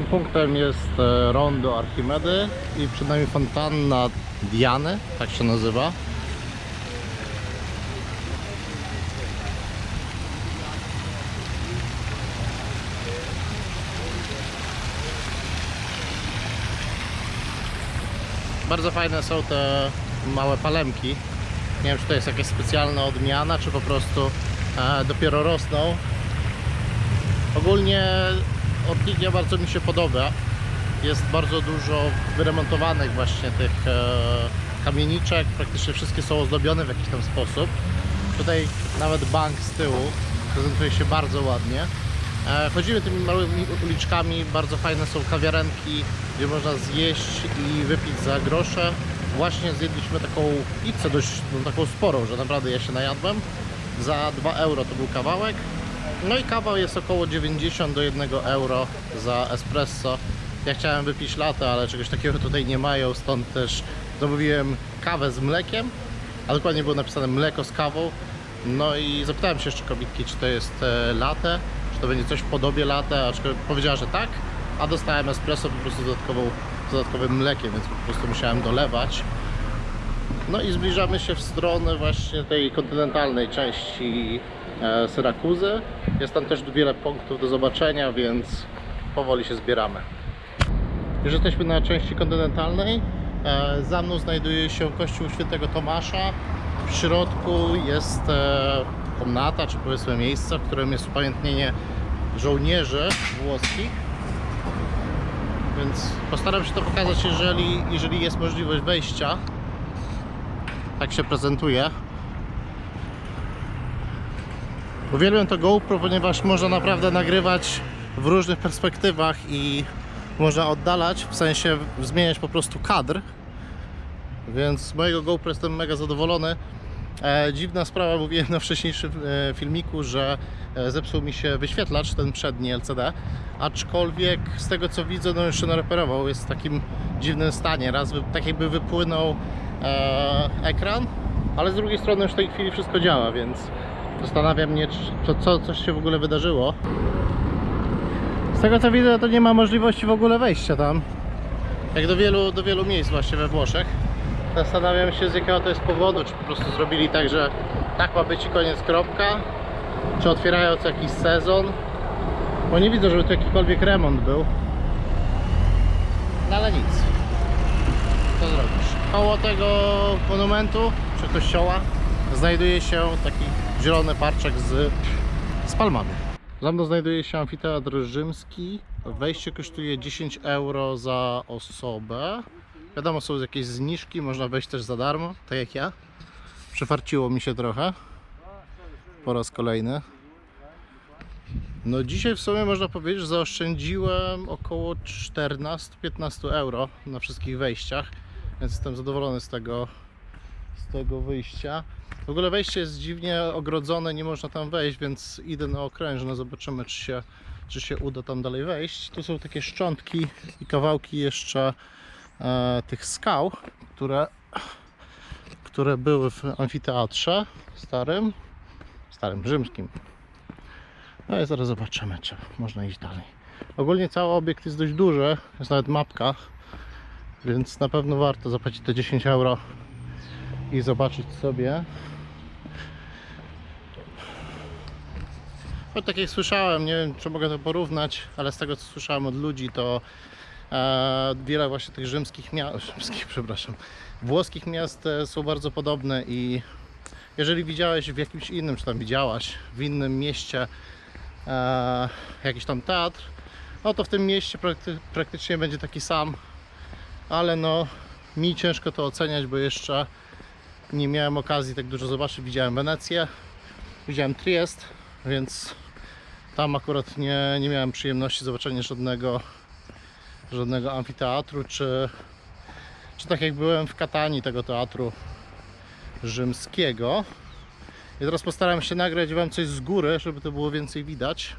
Następnym punktem jest e, rondo Archimedy i przed nami fontanna Diany, tak się nazywa. Bardzo fajne są te małe palemki. Nie wiem, czy to jest jakaś specjalna odmiana, czy po prostu e, dopiero rosną. Ogólnie Orchidia bardzo mi się podoba. Jest bardzo dużo wyremontowanych właśnie tych e, kamieniczek. Praktycznie wszystkie są ozdobione w jakiś tam sposób. Tutaj nawet bank z tyłu prezentuje się bardzo ładnie. E, chodzimy tymi małymi uliczkami, bardzo fajne są kawiarenki, gdzie można zjeść i wypić za grosze. Właśnie zjedliśmy taką pizzę dość no, taką sporą, że naprawdę ja się najadłem. Za 2 euro to był kawałek. No i kawał jest około 90 do 1 euro za espresso. Ja chciałem wypić latę, ale czegoś takiego tutaj nie mają, stąd też zamówiłem kawę z mlekiem, a dokładnie było napisane mleko z kawą. No i zapytałem się jeszcze kobietki, czy to jest e, latte, czy to będzie coś w podobie latte, aczkolwiek powiedziała, że tak, a dostałem espresso po prostu z, dodatkową, dodatkowym mlekiem, więc po prostu musiałem dolewać. No i zbliżamy się w stronę właśnie tej kontynentalnej części Syrakuzy. Jest tam też wiele punktów do zobaczenia, więc powoli się zbieramy. Już jesteśmy na części kontynentalnej. E, Za mną znajduje się kościół świętego Tomasza. W środku jest e, komnata, czy powiedzmy miejsce, w którym jest upamiętnienie żołnierzy włoskich. Więc postaram się to pokazać, jeżeli, jeżeli jest możliwość wejścia. Tak się prezentuje. Uwielbiam to GoPro, ponieważ można naprawdę nagrywać w różnych perspektywach i można oddalać, w sensie zmieniać po prostu kadr. Więc z mojego GoPro jestem mega zadowolony. E, dziwna sprawa, mówiłem na wcześniejszym e, filmiku, że e, zepsuł mi się wyświetlacz, ten przedni LCD. Aczkolwiek z tego co widzę, no jeszcze nareperował, jest w takim dziwnym stanie. Raz wy, tak jakby wypłynął e, ekran, ale z drugiej strony już w tej chwili wszystko działa, więc zastanawiam mnie, czy, co, coś się w ogóle wydarzyło. Z tego co widzę, to nie ma możliwości w ogóle wejścia tam. Jak do wielu, do wielu miejsc właśnie we Włoszech. Zastanawiam się z jakiego to jest powodu, czy po prostu zrobili tak, że tak ma być i koniec kropka, czy otwierają co jakiś sezon. Bo nie widzę, żeby tu jakikolwiek remont był. No ale nic. Co zrobisz? Koło tego monumentu, czy kościoła, znajduje się taki zielony parczek z, z palmami. Za mną znajduje się amfiteatr rzymski. Wejście kosztuje 10 euro za osobę. Wiadomo, są jakieś zniżki, można wejść też za darmo, tak jak ja. Przefarciło mi się trochę. Po raz kolejny. No dzisiaj w sumie można powiedzieć, że zaoszczędziłem około 14-15 euro na wszystkich wejściach, więc jestem zadowolony z tego, z tego wyjścia. W ogóle wejście jest dziwnie ogrodzone, nie można tam wejść, więc idę na okrężne, zobaczymy czy się, czy się uda tam dalej wejść. Tu są takie szczątki i kawałki jeszcze e, tych skał, które, które były w amfiteatrze starym, starym rzymskim. No i zaraz zobaczymy, czy można iść dalej. Ogólnie cały obiekt jest dość duży, jest nawet mapka, więc na pewno warto zapłacić te 10 euro i zobaczyć sobie. Choć tak jak słyszałem, nie wiem czy mogę to porównać, ale z tego co słyszałem od ludzi, to e, wiele właśnie tych rzymskich miast, rzymskich, przepraszam, włoskich miast e, są bardzo podobne i jeżeli widziałeś w jakimś innym, czy tam widziałaś w innym mieście e, jakiś tam teatr, no to w tym mieście prakty, praktycznie będzie taki sam, ale no mi ciężko to oceniać, bo jeszcze nie miałem okazji tak dużo zobaczyć. Widziałem Wenecję, widziałem Triest, więc tam akurat nie, nie miałem przyjemności zobaczenia żadnego, żadnego amfiteatru, czy, czy tak jak byłem w Katanii tego teatru rzymskiego. I teraz postaram się nagrać Wam coś z góry, żeby to było więcej widać.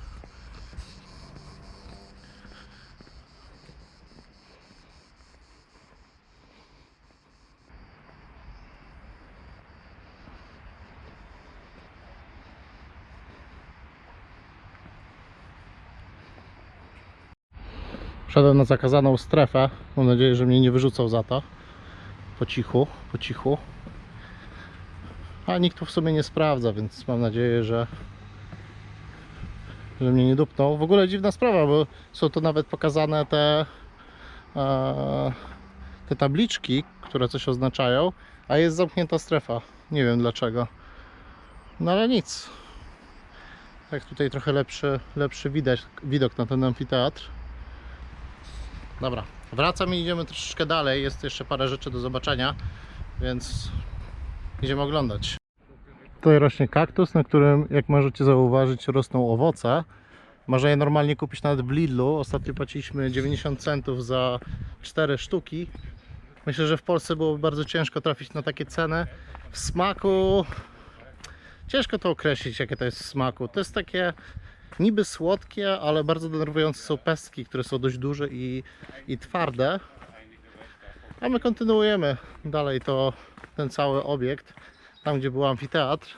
Wszedłem na zakazaną strefę. Mam nadzieję, że mnie nie wyrzucał za to. Po cichu, po cichu. A nikt tu w sumie nie sprawdza, więc mam nadzieję, że, że mnie nie dupnął. W ogóle dziwna sprawa, bo są tu nawet pokazane te, e, te tabliczki, które coś oznaczają, a jest zamknięta strefa. Nie wiem dlaczego. No ale nic. Tak tutaj trochę lepszy, lepszy widać, widok na ten amfiteatr. Dobra, wracam i idziemy troszeczkę dalej. Jest jeszcze parę rzeczy do zobaczenia, więc idziemy oglądać. Tutaj rośnie kaktus, na którym, jak możecie zauważyć, rosną owoce. Można je normalnie kupić nawet w Lidlu. Ostatnio płaciliśmy 90 centów za 4 sztuki. Myślę, że w Polsce byłoby bardzo ciężko trafić na takie ceny. W smaku ciężko to określić, jakie to jest w smaku. To jest takie niby słodkie, ale bardzo denerwujące są pestki, które są dość duże i, i twarde. A my kontynuujemy dalej to, ten cały obiekt, tam gdzie był amfiteatr.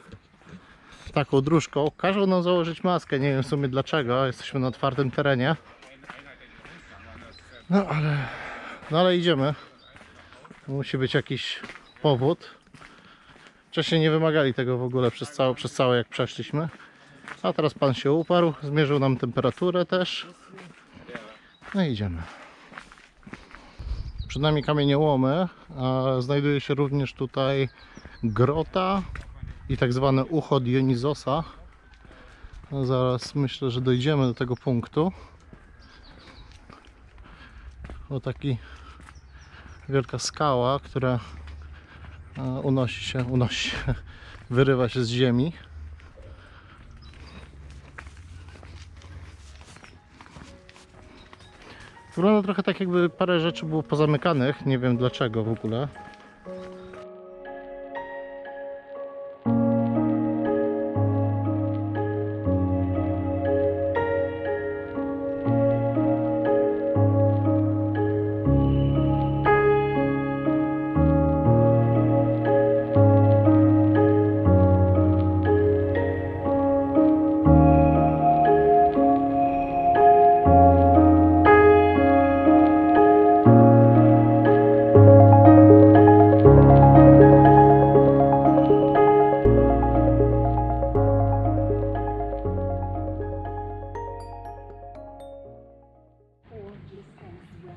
Taką dróżką. Każą nam założyć maskę, nie wiem w sumie dlaczego, jesteśmy na otwartym terenie. No ale, no ale idziemy. Musi być jakiś powód. Wcześniej nie wymagali tego w ogóle przez całe, przez całe jak przeszliśmy. A teraz pan się uparł, zmierzył nam temperaturę też. No i idziemy. Przed nami kamieniołomy, a znajduje się również tutaj grota i tak zwane ucho Dionizosa. No zaraz myślę, że dojdziemy do tego punktu. O taki wielka skała, która e, unosi się, unosi się, wyrywa się z ziemi. Wygląda trochę tak jakby parę rzeczy było pozamykanych, nie wiem dlaczego w ogóle.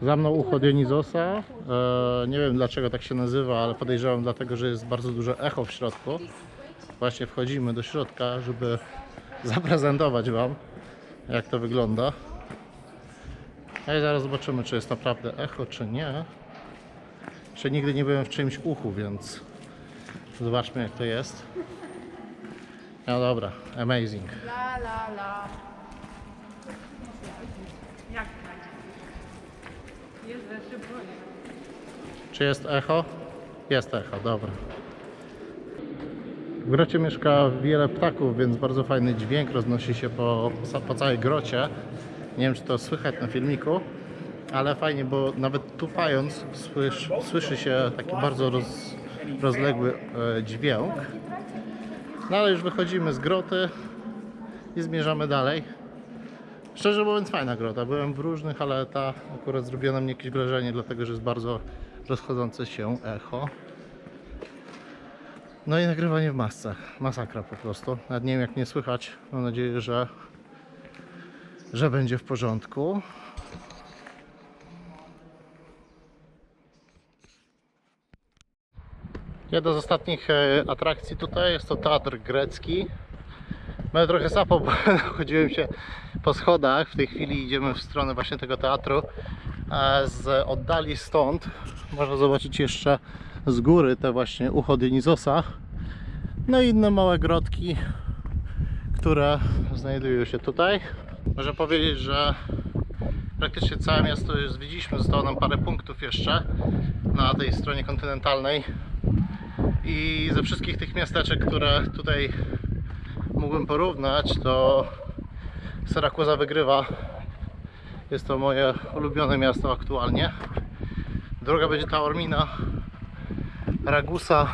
Za mną ucho Dionizosa. E, nie wiem dlaczego tak się nazywa, ale podejrzewam dlatego, że jest bardzo duże echo w środku. Właśnie wchodzimy do środka, żeby zaprezentować Wam, jak to wygląda. A i zaraz zobaczymy, czy jest naprawdę echo, czy nie. Jeszcze nigdy nie byłem w czyimś uchu, więc zobaczmy, jak to jest. No dobra, amazing. La la la. Jak Jest za szybko. Czy jest echo? Jest echo, dobra. W grocie mieszka wiele ptaków, więc bardzo fajny dźwięk roznosi się po, po całej grocie. Nie wiem, czy to słychać na filmiku, ale fajnie, bo nawet tupając słysz, słyszy się taki bardzo roz, rozległy e, dźwięk. No ale już wychodzimy z groty i zmierzamy dalej. Szczerze mówiąc fajna grota. Byłem w różnych, ale ta akurat zrobiła mnie jakieś wrażenie, dlatego że jest bardzo rozchodzące się echo. No i nagrywanie w masce. Masakra po prostu. Nawet nie wiem jak nie słychać. Mam nadzieję, że, że będzie w porządku. Jedna z ostatnich e, atrakcji tutaj jest to teatr grecki. Będę trochę sapał, bo chodziłem się po schodach. W tej chwili idziemy w stronę właśnie tego teatru. E, Z oddali stąd można zobaczyć jeszcze z góry te właśnie ucho Dionizosa. No i inne małe grotki, które znajdują się tutaj. Można powiedzieć, że praktycznie całe miasto już zwiedziliśmy. Zostało nam parę punktów jeszcze na tej stronie kontynentalnej. I ze wszystkich tych miasteczek, które tutaj mógłbym porównać, to Syrakuza wygrywa. Jest to moje ulubione miasto aktualnie. Druga będzie Taormina. Ragusa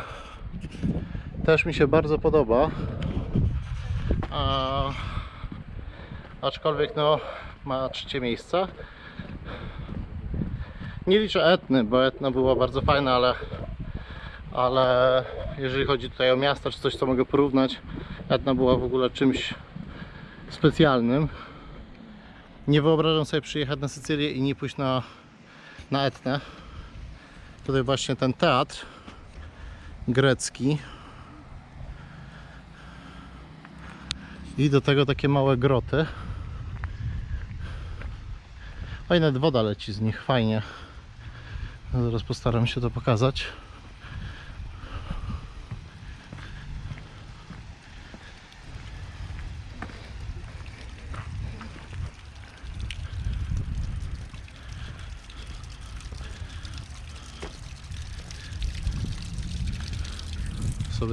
też mi się bardzo podoba. A, aczkolwiek no, ma trzecie miejsce. Nie liczę Etny, bo Etna była bardzo fajna, ale, ale jeżeli chodzi tutaj o miasta czy coś, co mogę porównać, Etna była w ogóle czymś specjalnym. Nie wyobrażam sobie przyjechać na Sycylię i nie pójść na, na Etnę. Tutaj właśnie ten teatr grecki. I do tego takie małe groty. A i nawet woda leci z nich, fajnie. Zaraz postaram się to pokazać.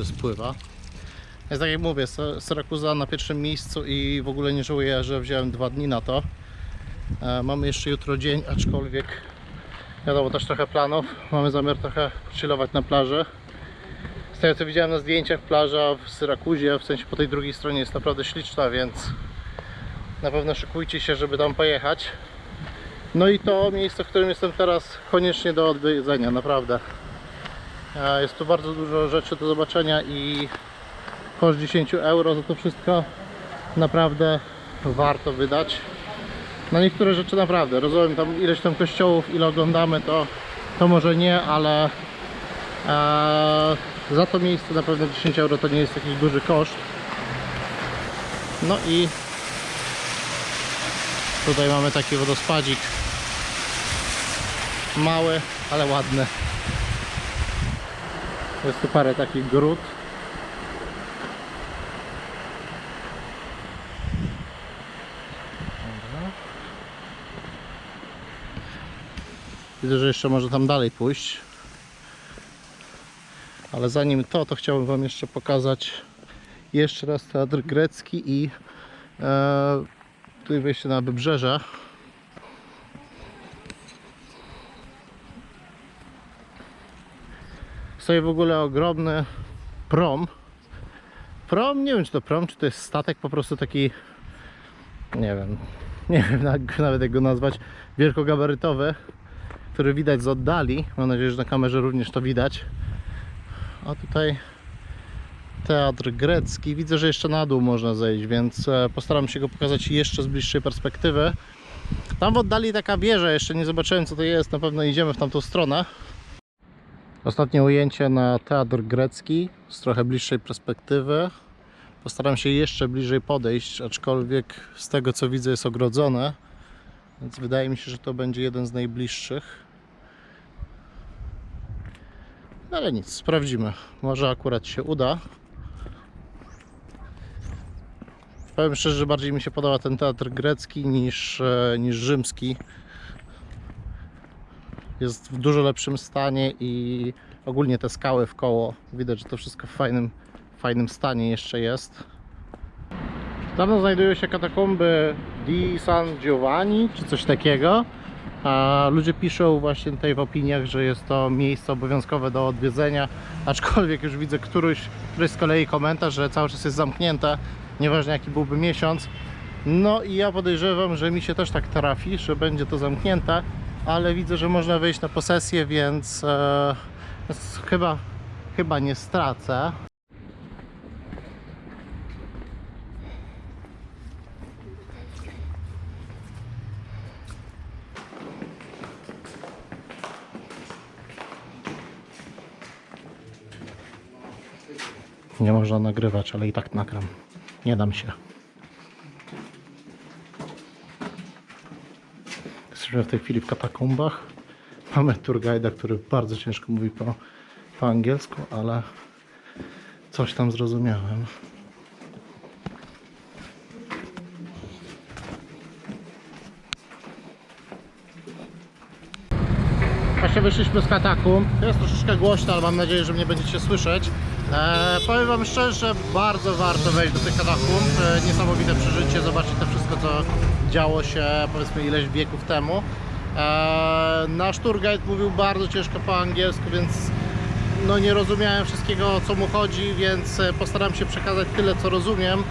Sobie spływa. Jest tak jak mówię, Sy- Syrakuza na pierwszym miejscu i w ogóle nie żałuję, że wziąłem dwa dni na to. E, Mamy jeszcze jutro dzień, aczkolwiek wiadomo też trochę planów. Mamy zamiar trochę chillować na plaży. Z tego co widziałem na zdjęciach, plaża w Syrakuzie, w sensie po tej drugiej stronie jest naprawdę śliczna, więc na pewno szykujcie się, żeby tam pojechać. No i to miejsce, w którym jestem teraz, koniecznie do odwiedzenia, naprawdę. Jest tu bardzo dużo rzeczy do zobaczenia i koszt 10 euro za to wszystko naprawdę warto wydać. Na niektóre rzeczy naprawdę, rozumiem tam ileś tam kościołów, ile oglądamy, to, to może nie, ale e, za to miejsce na pewno 10 euro to nie jest jakiś duży koszt. No i tutaj mamy taki wodospadzik. Mały, ale ładny. Jest tu parę takich grud. Widzę, że jeszcze może tam dalej pójść. Ale zanim to, to chciałbym Wam jeszcze pokazać jeszcze raz teatr grecki i e, tutaj wejście na wybrzeże. Stoi w ogóle ogromny prom. Prom, nie wiem czy to prom, czy to jest statek po prostu taki, nie wiem, nie wiem nawet jak go nazwać, wielkogabarytowy, który widać z oddali. Mam nadzieję, że na kamerze również to widać. A tutaj teatr grecki. Widzę, że jeszcze na dół można zejść, więc e, postaram się go pokazać jeszcze z bliższej perspektywy. Tam w oddali taka wieża, jeszcze nie zobaczyłem co to jest, na pewno idziemy w tamtą stronę. Ostatnie ujęcie na teatr grecki z trochę bliższej perspektywy. Postaram się jeszcze bliżej podejść, aczkolwiek z tego co widzę jest ogrodzone, więc wydaje mi się, że to będzie jeden z najbliższych. Ale nic, sprawdzimy. Może akurat się uda. Powiem szczerze, że bardziej mi się podoba ten teatr grecki niż, e, niż rzymski. Jest w dużo lepszym stanie i ogólnie te skały w koło widać, że to wszystko w fajnym, fajnym stanie jeszcze jest. Tam znajdują się katakomby di San Giovanni czy coś takiego. A ludzie piszą właśnie tutaj w opiniach, że jest to miejsce obowiązkowe do odwiedzenia, aczkolwiek już widzę któryś, któryś z kolei komentarz, że cały czas jest zamknięte, nieważne jaki byłby miesiąc. No i ja podejrzewam, że mi się też tak trafi, że będzie to zamknięte, ale widzę, że można wejść na posesję, więc, e, chyba, chyba nie stracę. Nie można nagrywać, ale i tak nagram. Nie dam się. Jesteśmy w tej chwili w katakumbach. Mamy tour guide'a, który bardzo ciężko mówi po, po angielsku, ale coś tam zrozumiałem. Właśnie wyszliśmy z katakumb. Jest troszeczkę głośno, ale mam nadzieję, że mnie będziecie słyszeć. E, powiem Wam szczerze, bardzo warto wejść do tych katakumb. E, niesamowite przeżycie, zobaczyć to wszystko, co działo się powiedzmy ileś wieków temu. E, nasz tour guide mówił bardzo ciężko po angielsku, więc no nie rozumiałem wszystkiego o co mu chodzi, więc e, postaram się przekazać tyle co rozumiem.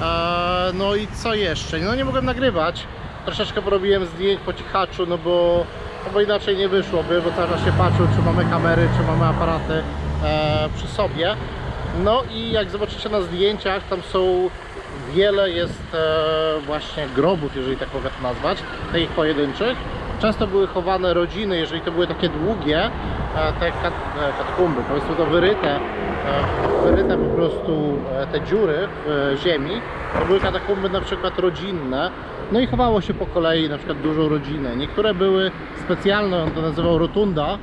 E, no i co jeszcze? No nie mogłem nagrywać. Troszeczkę porobiłem zdjęć po cichaczu, no bo no bo inaczej nie wyszłoby, bo cały się patrzył, czy mamy kamery, czy mamy aparaty przy sobie. No i jak zobaczycie na zdjęciach, tam są wiele jest e, właśnie grobów, jeżeli tak mogę to nazwać, takich pojedynczych. Często były chowane rodziny, jeżeli to były takie długie, e, te e, katakumby, powiedzmy to wyryte, wyryte po prostu te dziury w ziemi, to były katakumby na przykład rodzinne, no i chowało się po kolei na przykład dużą rodzinę. Niektóre były specjalne, on to nazywał rotunda,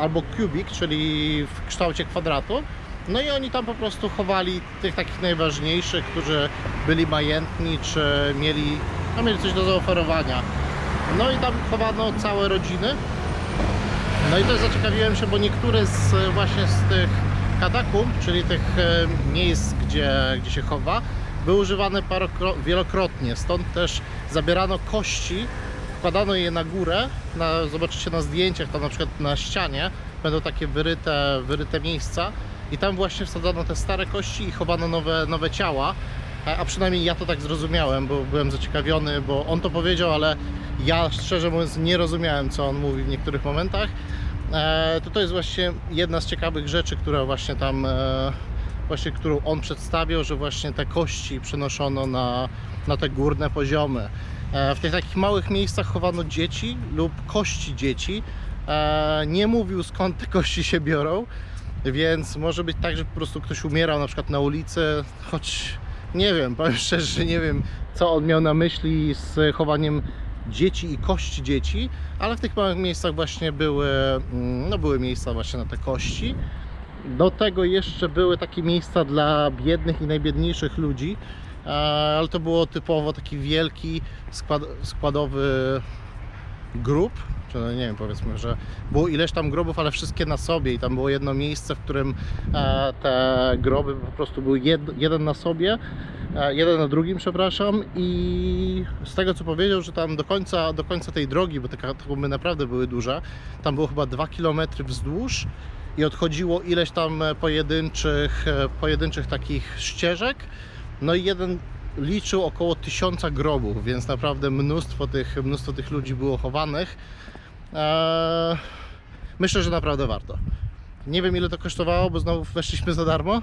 albo kubik, czyli w kształcie kwadratu. No i oni tam po prostu chowali tych takich najważniejszych, którzy byli majętni, czy mieli, no mieli coś do zaoferowania. No i tam chowano całe rodziny. No i też zaciekawiłem się, bo niektóre z właśnie z tych katakumb, czyli tych e, miejsc, gdzie, gdzie się chowa, były używane wielokrotnie. Stąd też zabierano kości, wkładano je na górę. Na, zobaczycie na zdjęciach, tam na przykład na ścianie będą takie wyryte, wyryte miejsca. I tam właśnie wsadzano te stare kości i chowano nowe, nowe ciała. A, przynajmniej ja to tak zrozumiałem, bo byłem zaciekawiony, bo on to powiedział, ale ja szczerze mówiąc nie rozumiałem, co on mówi w niektórych momentach. E, to to jest właśnie jedna z ciekawych rzeczy, która właśnie tam, e, właśnie którą on przedstawiał, że właśnie te kości przenoszono na, na te górne poziomy. E, w tych takich małych miejscach chowano dzieci lub kości dzieci. Nie mówił skąd te kości się biorą, więc może być tak, że po prostu ktoś umierał na przykład na ulicy, choć nie wiem, powiem szczerze, nie wiem co on miał na myśli z chowaniem dzieci i kości dzieci, ale w tych małych miejscach właśnie były, mm, no były miejsca właśnie na te kości. Do tego jeszcze były takie miejsca dla biednych i najbiedniejszych ludzi, e, ale to było typowo taki wielki skład, składowy grób, czy no nie wiem, powiedzmy, że było ileś tam grobów, ale wszystkie na sobie i tam było jedno miejsce, w którym e, te groby po prostu były jed, jeden na sobie, e, jeden na drugim, przepraszam i z tego co powiedział, że tam do końca, do końca tej drogi, bo te katakumby naprawdę były duże, tam było chyba 2 km wzdłuż i odchodziło ileś tam pojedynczych, e, pojedynczych takich ścieżek, no i jeden liczył około tysiąca grobów, więc naprawdę mnóstwo tych, mnóstwo tych ludzi było chowanych. Eee, myślę, że naprawdę warto. Nie wiem ile to kosztowało, bo znowu weszliśmy za darmo,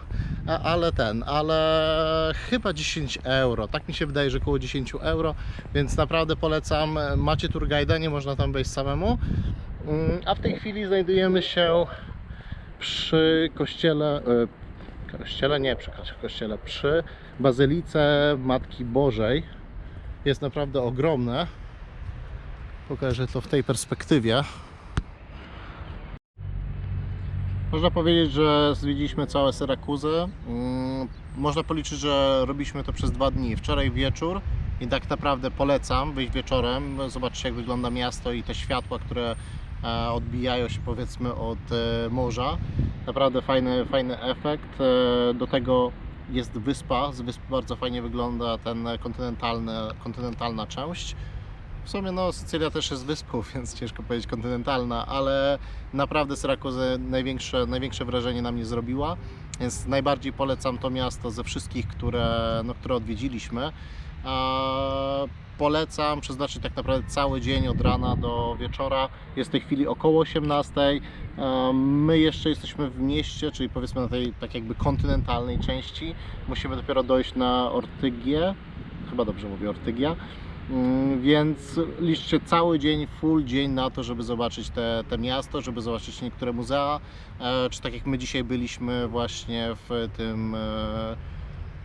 ale ten, ale chyba 10 euro. Tak mi się wydaje, że około 10 euro, więc naprawdę polecam. Macie tour guide'a, nie można tam wejść samemu. Mm, A w tej chwili znajdujemy się przy kościele, e, kościele nie przy kościele, przy Bazylice Matki Bożej. Jest naprawdę ogromne. Pokażę to w tej perspektywie. Można powiedzieć, że zwiedziliśmy całe Syrakuzy. Mm, Można policzyć, że robiliśmy to przez dwa dni. Wczoraj wieczór i tak naprawdę polecam wyjść wieczorem, zobaczyć jak wygląda miasto i te światła, które e, odbijają się powiedzmy od e, morza. Naprawdę fajny, fajny efekt. E, Do tego jest wyspa, z wyspy bardzo fajnie wygląda ten kontynentalny, kontynentalna część. W sumie no, Sycylia też jest wyspą, więc ciężko powiedzieć kontynentalna, ale naprawdę Syrakuzy największe, największe wrażenie na mnie zrobiła, więc najbardziej polecam to miasto ze wszystkich, które, no, które odwiedziliśmy. A polecam przeznaczyć tak naprawdę cały dzień od rana do wieczora. Jest w tej chwili około 18. A My jeszcze jesteśmy w mieście, czyli powiedzmy na tej tak jakby kontynentalnej części. Musimy dopiero dojść na Ortygię. Chyba dobrze mówię Ortygia. Mm, Więc liczcie cały dzień, full dzień na to, żeby zobaczyć te, te miasto, żeby zobaczyć niektóre muzea, e, czy tak jak my dzisiaj byliśmy właśnie w tym e,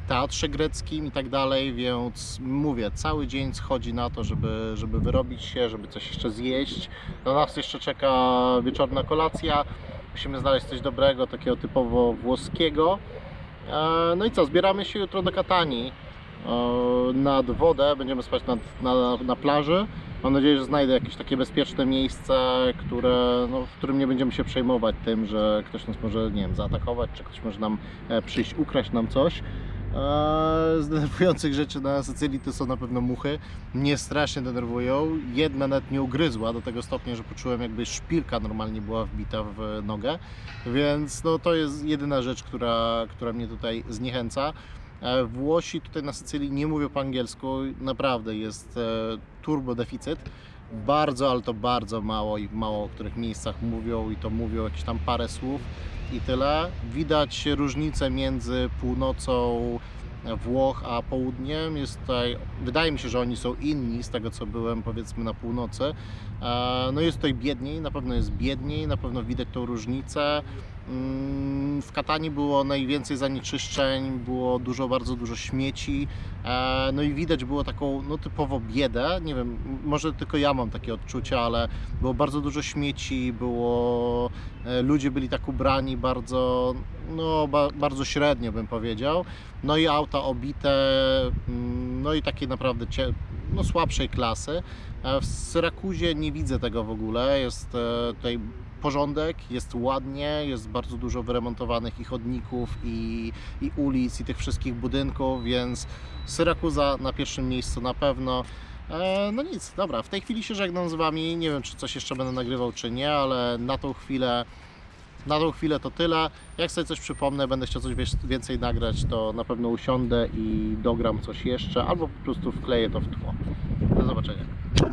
teatrze greckim i tak dalej, więc mówię, cały dzień schodzi na to, żeby, żeby wyrobić się, żeby coś jeszcze zjeść. Na nas jeszcze czeka wieczorna kolacja, musimy znaleźć coś dobrego, takiego typowo włoskiego. E, No i co, zbieramy się jutro do Katanii e, nad wodę, będziemy spać nad, na, na plaży. Mam nadzieję, że znajdę jakieś takie bezpieczne miejsce, które, no, w którym nie będziemy się przejmować tym, że ktoś nas może, nie wiem, zaatakować, czy ktoś może nam e, przyjść, ukraść nam coś. E, Z denerwujących rzeczy na Sycylii to są na pewno muchy. Mnie strasznie denerwują. Jedna nawet nie ugryzła do tego stopnia, że poczułem jakby szpilka normalnie była wbita w nogę. Więc no, to jest jedyna rzecz, która, która mnie tutaj zniechęca. E, Włosi tutaj na Sycylii nie mówią po angielsku, naprawdę jest e, turbo deficyt, bardzo, ale to bardzo mało i w mało których miejscach mówią i to mówią jakieś tam parę słów i tyle. Widać różnicę między północą Włoch a południem. Jest tutaj, wydaje mi się, że oni są inni z tego co byłem powiedzmy na północy. E, No jest tutaj biedniej, na pewno jest biedniej, na pewno widać tą różnicę. Mm, W Katanii było najwięcej zanieczyszczeń, było dużo, bardzo dużo śmieci. E, No i widać było taką no, typowo biedę. Nie wiem, może tylko ja mam takie odczucia, ale było bardzo dużo śmieci, było e, ludzie byli tak ubrani bardzo, no, ba, bardzo średnio bym powiedział. No i auta obite, mm, no i takie naprawdę no, słabszej klasy. E, W Syrakuzie nie widzę tego w ogóle. Jest tutaj porządek, jest ładnie, jest bardzo dużo wyremontowanych i chodników, i, i ulic, i tych wszystkich budynków, więc Syrakuza na pierwszym miejscu na pewno. E, No nic, dobra, w tej chwili się żegnam z Wami. Nie wiem, czy coś jeszcze będę nagrywał, czy nie, ale na tą chwilę. Na tą chwilę to tyle. Jak sobie coś przypomnę, będę chciał coś więcej nagrać, to na pewno usiądę i dogram coś jeszcze, albo po prostu wkleję to w tło. Do zobaczenia.